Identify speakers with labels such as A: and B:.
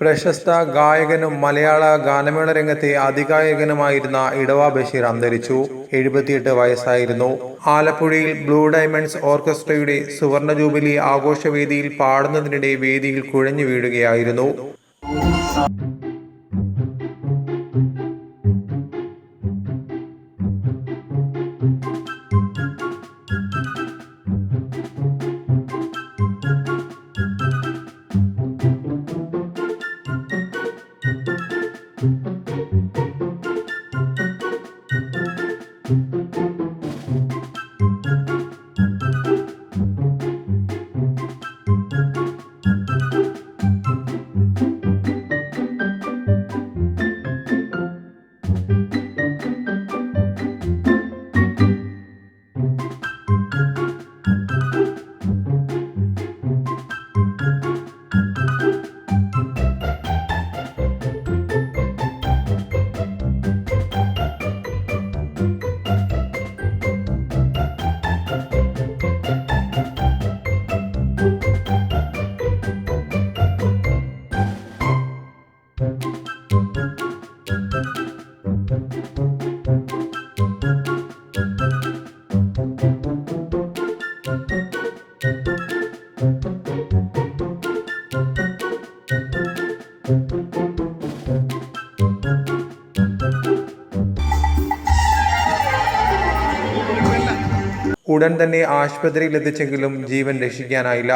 A: പ്രശസ്ത ഗായകനും മലയാള ഗാനമേള രംഗത്തെ അതിഗായകനുമായിരുന്ന ഇടവ ബഷീർ അന്തരിച്ചു. എഴുപത്തിയെട്ട് വയസ്സായിരുന്നു. ആലപ്പുഴയിൽ ബ്ലൂ ഡയമണ്ട്സ് ഓർക്കസ്ട്രയുടെ സുവർണ ജൂബിലി ആഘോഷവേദിയിൽ പാടുന്നതിനിടെ വേദിയിൽ കുഴഞ്ഞു വീഴുകയായിരുന്നു. thank you ഉടൻ തന്നെ ആശുപത്രിയിൽ എത്തിച്ചെങ്കിലും ജീവൻ രക്ഷിക്കാനായില്ല.